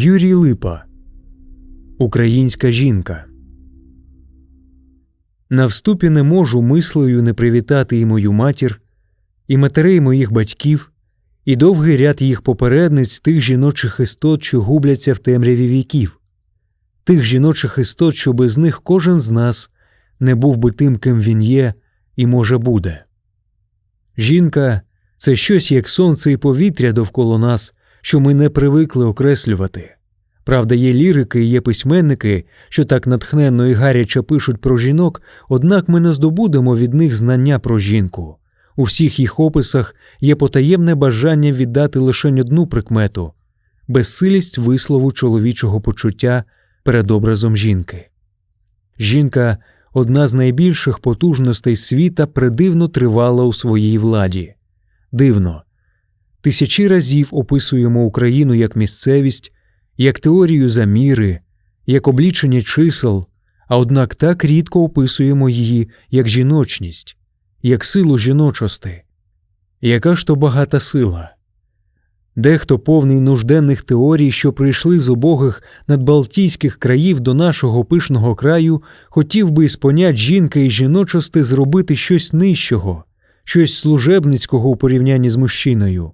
Юрій Липа Українська жінка. На вступі не можу мислею не привітати і мою матір, і матерей моїх батьків, і довгий ряд їх попередниць тих жіночих істот, що губляться в темряві віків, тих жіночих істот, що без них кожен з нас не був би тим, ким він є і може буде. Жінка це щось як сонце і повітря довкола нас, що ми не привикли окреслювати. Правда, є лірики є письменники, що так натхненно і гаряче пишуть про жінок, однак ми не здобудемо від них знання про жінку. У всіх їх описах є потаємне бажання віддати лише одну прикмету безсилість вислову чоловічого почуття перед образом жінки. Жінка одна з найбільших потужностей світа придивно тривала у своїй владі. Дивно. Тисячі разів описуємо Україну як місцевість, як теорію заміри, як облічення чисел, а однак так рідко описуємо її як жіночність, як силу жіночости. Яка ж то багата сила? Дехто повний нужденних теорій, що прийшли з убогих надбалтійських країв до нашого пишного краю, хотів би із понять жінки і жіночости зробити щось нижчого, щось служебницького у порівнянні з мужчиною.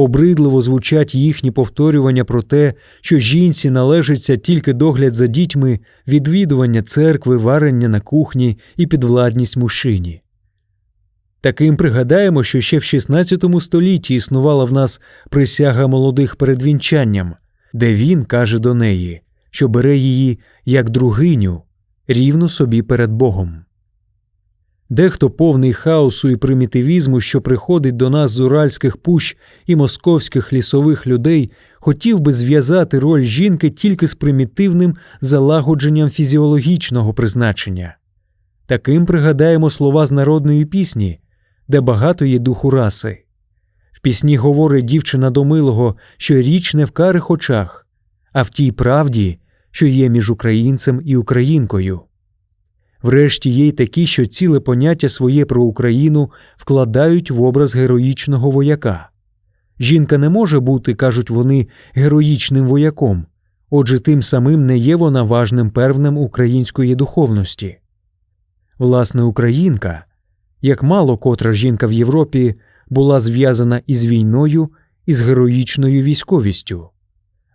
Обридливо звучать їхні повторювання про те, що жінці належиться тільки догляд за дітьми, відвідування церкви, варення на кухні і підвладність мужчині. Таким пригадаємо, що ще в XVI столітті існувала в нас присяга молодих перед вінчанням, де він каже до неї, що бере її як другиню рівно собі перед Богом. Дехто повний хаосу і примітивізму, що приходить до нас з уральських пущ і московських лісових людей, хотів би зв'язати роль жінки тільки з примітивним залагодженням фізіологічного призначення. Таким пригадаємо слова з народної пісні, де багато є духу раси. В пісні говорить дівчина до милого, що річ не в карих очах, а в тій правді, що є між українцем і українкою. Врешті є й такі, що ціле поняття своє про Україну вкладають в образ героїчного вояка. Жінка не може бути, кажуть вони, героїчним вояком, отже, тим самим не є вона важним первнем української духовності. Власне, українка, як мало котра жінка в Європі, була зв'язана із війною і з героїчною військовістю.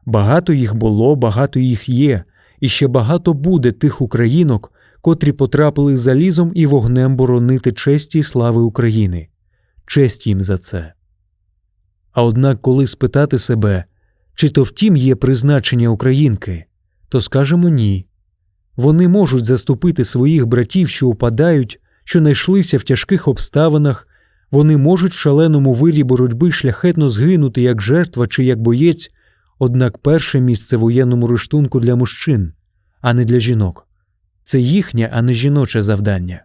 Багато їх було, багато їх є, і ще багато буде тих українок котрі потрапили залізом і вогнем боронити честі й слави України, честь їм за це. А однак, коли спитати себе, чи то втім є призначення українки, то скажемо ні. Вони можуть заступити своїх братів, що упадають, що знайшлися в тяжких обставинах, вони можуть в шаленому вирі боротьби шляхетно згинути як жертва чи як боєць, однак перше місце воєнному рештунку для мужчин, а не для жінок це їхнє, а не жіноче завдання.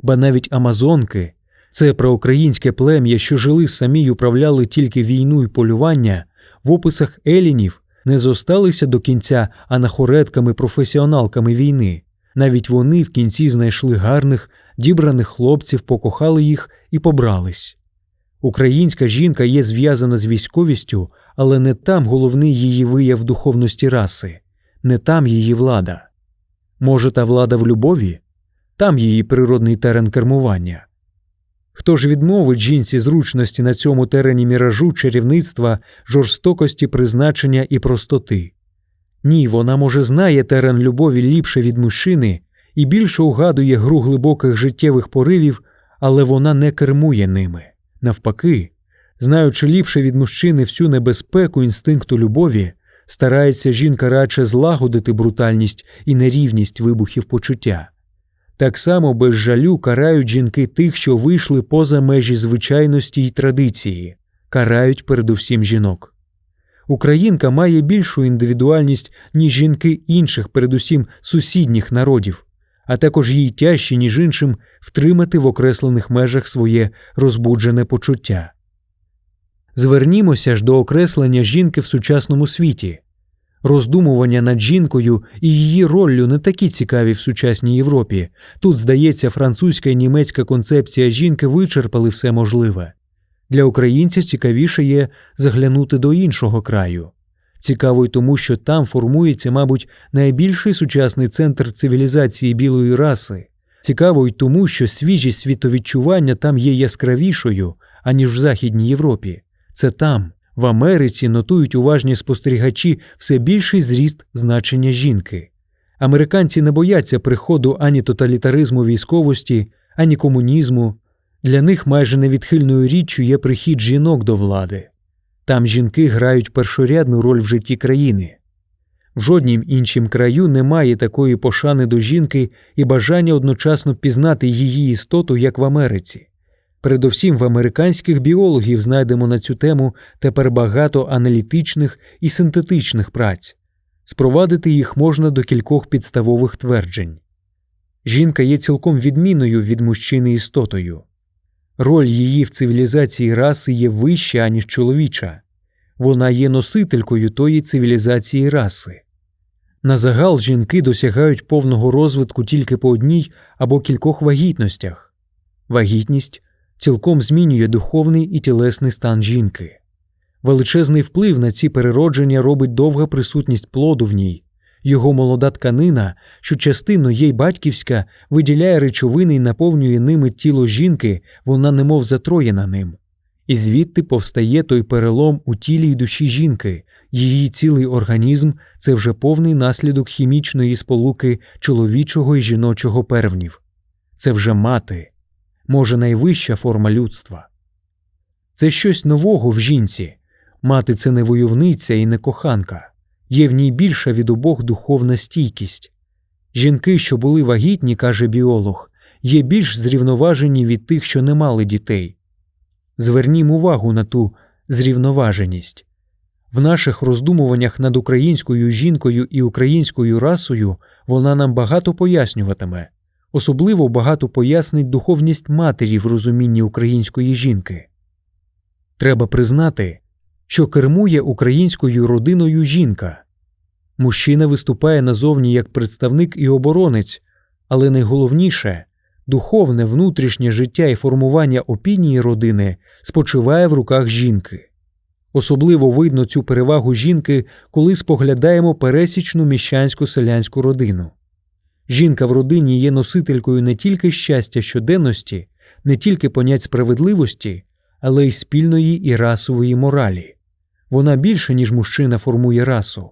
Ба навіть Амазонки, це проукраїнське плем'я, що жили самі й управляли тільки війну й полювання, в описах елінів не зосталися до кінця анахоретками професіоналками війни. Навіть вони в кінці знайшли гарних, дібраних хлопців, покохали їх і побрались. Українська жінка є зв'язана з військовістю, але не там головний її вияв духовності раси, не там її влада. Може, та влада в любові? Там її природний терен кермування. Хто ж відмовить жінці зручності на цьому терені міражу чарівництва, жорстокості, призначення і простоти? Ні, вона, може, знає терен любові ліпше від мужчини і більше угадує гру глибоких життєвих поривів, але вона не кермує ними. Навпаки, знаючи ліпше від мужчини всю небезпеку інстинкту любові, старається жінка радше злагодити брутальність і нерівність вибухів почуття. Так само без жалю карають жінки тих, що вийшли поза межі звичайності й традиції, карають передусім жінок. Українка має більшу індивідуальність, ніж жінки інших, передусім сусідніх народів, а також їй тяжче, ніж іншим, втримати в окреслених межах своє розбуджене почуття. Звернімося ж до окреслення жінки в сучасному світі. Роздумування над жінкою і її роллю не такі цікаві в сучасній Європі. Тут, здається, французька і німецька концепція жінки вичерпали все можливе. Для українця цікавіше є заглянути до іншого краю. Цікаво й тому, що там формується, мабуть, найбільший сучасний центр цивілізації білої раси. Цікаво й тому, що свіжість світовідчування там є яскравішою, аніж в Західній Європі. Це там, в Америці, нотують уважні спостерігачі все більший зріст значення жінки. Американці не бояться приходу ані тоталітаризму військовості, ані комунізму. Для них майже невідхильною річчю є прихід жінок до влади. Там жінки грають першорядну роль в житті країни. В жоднім іншім краю немає такої пошани до жінки і бажання одночасно пізнати її істоту, як в Америці. Передовсім в американських біологів знайдемо на цю тему тепер багато аналітичних і синтетичних праць. Спровадити їх можна до кількох підставових тверджень. Жінка є цілком відмінною від мужчини істотою. Роль її в цивілізації раси є вища, аніж чоловіча, вона є носителькою тої цивілізації раси. На загал жінки досягають повного розвитку тільки по одній або кількох вагітностях. Вагітність цілком змінює духовний і тілесний стан жінки. Величезний вплив на ці переродження робить довга присутність плоду в ній, його молода тканина, що частинно є й батьківська, виділяє речовини і наповнює ними тіло жінки, вона немов затроєна ним. І звідти повстає той перелом у тілі й душі жінки, її цілий організм це вже повний наслідок хімічної сполуки чоловічого і жіночого первнів. Це вже мати, може найвища форма людства. Це щось нового в жінці. Мати це не войовниця і не коханка, є в ній більша від обох духовна стійкість. Жінки, що були вагітні, каже біолог, є більш зрівноважені від тих, що не мали дітей. Звернімо увагу на ту зрівноваженість. В наших роздумуваннях над українською жінкою і українською расою вона нам багато пояснюватиме, особливо багато пояснить духовність матері в розумінні української жінки. Треба признати, що кермує українською родиною жінка. Мужчина виступає назовні як представник і оборонець, але найголовніше духовне внутрішнє життя і формування опінії родини спочиває в руках жінки. Особливо видно цю перевагу жінки, коли споглядаємо пересічну міщанську селянську родину. Жінка в родині є носителькою не тільки щастя щоденності, не тільки понять справедливості, але й спільної і расової моралі. Вона більше, ніж мужчина формує расу.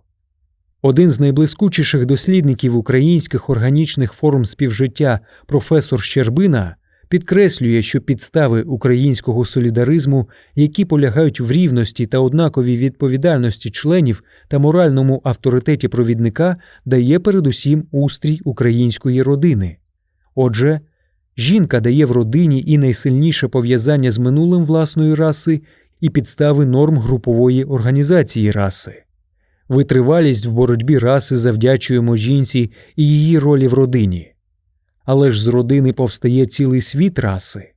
Один з найблискучіших дослідників українських органічних форм співжиття професор Щербина підкреслює, що підстави українського солідаризму, які полягають в рівності та однаковій відповідальності членів та моральному авторитеті провідника, дає передусім устрій української родини. Отже, жінка дає в родині і найсильніше пов'язання з минулим власної раси і підстави норм групової організації раси. Витривалість в боротьбі раси завдячуємо жінці і її ролі в родині. Але ж з родини повстає цілий світ раси.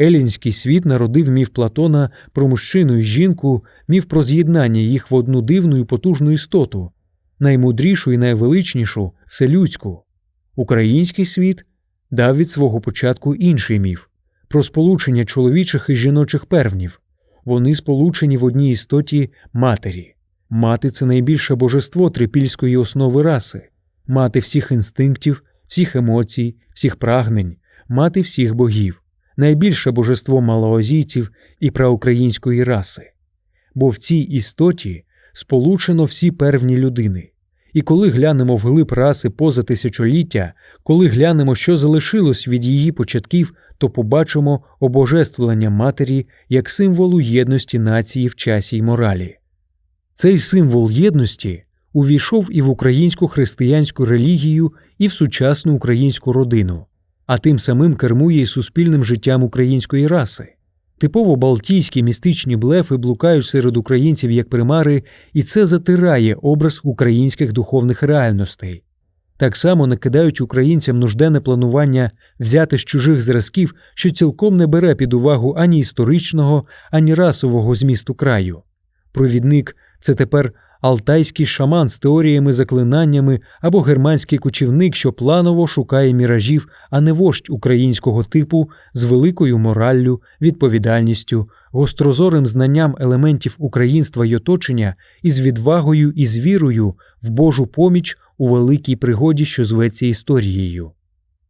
Елінський світ народив міф Платона про мужчину і жінку, міф про з'єднання їх в одну дивну і потужну істоту, наймудрішу і найвеличнішу вселюдську. Український світ дав від свого початку інший міф про сполучення чоловічих і жіночих первнів. Вони сполучені в одній істоті матері. Мати це найбільше божество трипільської основи раси, мати всіх інстинктів, всіх емоцій, всіх прагнень, мати всіх богів, найбільше божество малоазійців і праукраїнської раси. Бо в цій істоті сполучено всі первні людини. І коли глянемо вглиб раси поза тисячоліття, коли глянемо, що залишилось від її початків, то побачимо обожествлення матері як символу єдності нації в часі й моралі. Цей символ єдності увійшов і в українську християнську релігію, і в сучасну українську родину, а тим самим кермує й суспільним життям української раси. Типово балтійські містичні блефи блукають серед українців як примари, і це затирає образ українських духовних реальностей. Так само накидають українцям нужденне планування взяти з чужих зразків, що цілком не бере під увагу ані історичного, ані расового змісту краю. Провідник це тепер алтайський шаман з теоріями заклинаннями або германський кочівник, що планово шукає міражів, а не вождь українського типу з великою мораллю, відповідальністю, гострозорим знанням елементів українства й оточення і з відвагою і з вірою в Божу поміч у великій пригоді, що зветься історією.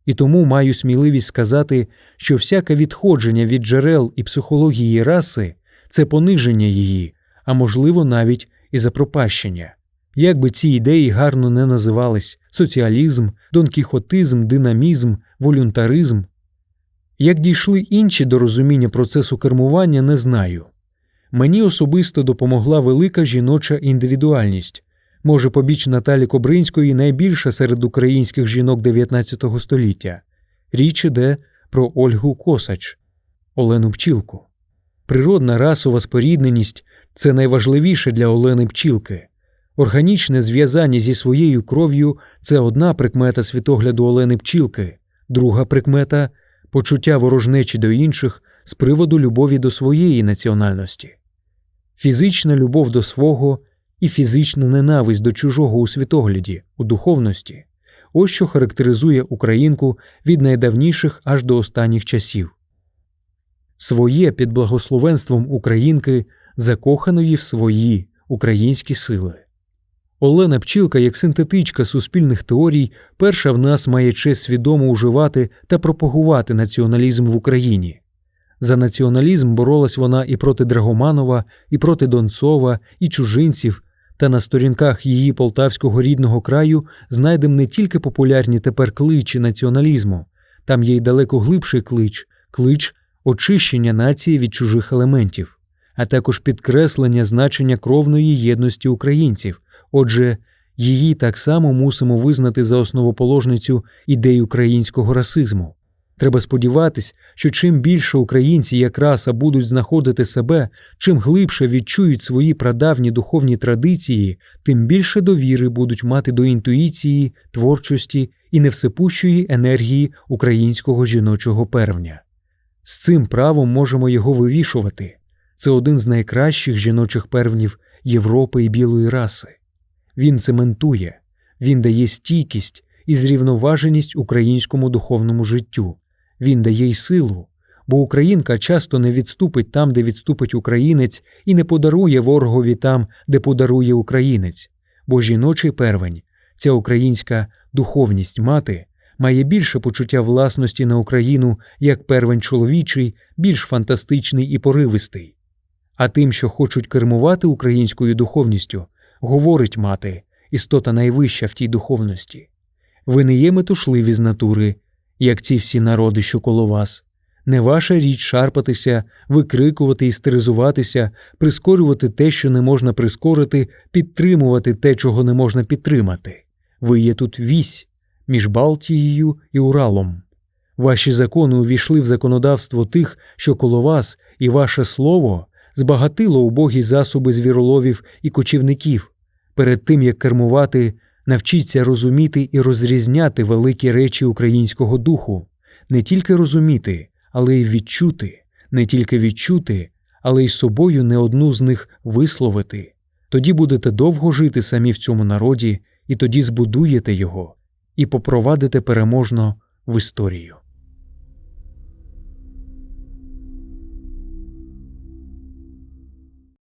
І тому маю сміливість сказати, що всяке відходження від джерел і психології раси це пониження її, а можливо навіть і запропащення. Як би ці ідеї гарно не називались соціалізм, донкіхотизм, динамізм, волюнтаризм. Як дійшли інші до розуміння процесу кермування, не знаю. Мені особисто допомогла велика жіноча індивідуальність, може, побіч Наталі Кобринської найбільша серед українських жінок 19 століття. Річ іде про Ольгу Косач, Олену Пчілку. Природна расова спорідненість це найважливіше для Олени Пчілки. Органічне зв'язання зі своєю кров'ю це одна прикмета світогляду Олени Пчілки, друга прикмета почуття ворожнечі до інших з приводу любові до своєї національності, фізична любов до свого і фізична ненависть до чужого у світогляді, у духовності ось що характеризує українку від найдавніших аж до останніх часів. Своє під благословенством українки закоханої в свої українські сили. Олена Пчілка, як синтетичка суспільних теорій, перша в нас має честь свідомо уживати та пропагувати націоналізм в Україні. За націоналізм боролась вона і проти Драгоманова, і проти Донцова, і чужинців, та на сторінках її полтавського рідного краю знайдемо не тільки популярні тепер кличі націоналізму, там є й далеко глибший клич, клич очищення нації від чужих елементів, а також підкреслення значення кровної єдності українців. Отже, її так само мусимо визнати за основоположницю ідей українського расизму. Треба сподіватись, що чим більше українці як раса будуть знаходити себе, чим глибше відчують свої прадавні духовні традиції, тим більше довіри будуть мати до інтуїції, творчості і невсипущої енергії українського жіночого первня. З цим правом можемо його вивішувати. Це один з найкращих жіночих первнів Європи і білої раси. Він цементує, він дає стійкість і зрівноваженість українському духовному життю, він дає й силу, бо українка часто не відступить там, де відступить українець, і не подарує ворогові там, де подарує українець, бо жіночий первень, ця українська духовність мати, має більше почуття власності на Україну як первень чоловічий, більш фантастичний і поривистий. А тим, що хочуть кермувати українською духовністю, говорить мати, істота найвища в тій духовності. Ви не є метушливі з натури, як ці всі народи, що коло вас. Не ваша річ шарпатися, викрикувати і стеризуватися, прискорювати те, що не можна прискорити, підтримувати те, чого не можна підтримати. Ви є тут вісь між Балтією і Уралом. Ваші закони увійшли в законодавство тих, що коло вас, і ваше слово збагатило убогі засоби звіроловів і кочівників. Перед тим як кермувати, навчіться розуміти і розрізняти великі речі українського духу, не тільки розуміти, але й відчути, не тільки відчути, але й собою не одну з них висловити. Тоді будете довго жити самі в цьому народі, і тоді збудуєте його і попровадите переможно в історію.